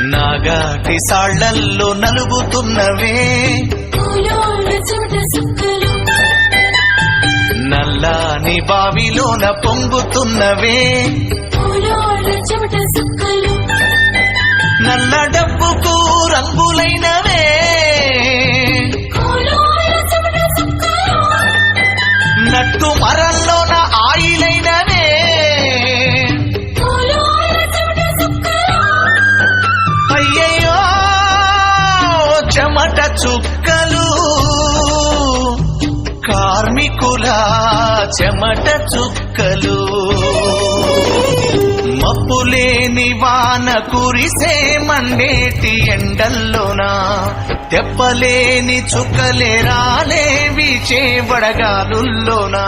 నాగాటి సాళ్ళల్లో నలుగుతున్నవే. నల్లాని బావిలోన పొంగుతున్నవే. నల్ల డబ్బుకు రంగులైనవే. నట్టు మరల్లోన చుక్కలు. కార్మికుల చెమట చుక్కలు. మప్పులేని వాన కురిసే మండేటి ఎండల్లోనా. తెప్పలేని చుక్కలే రాలేవి చేబడగాలుల్లోనా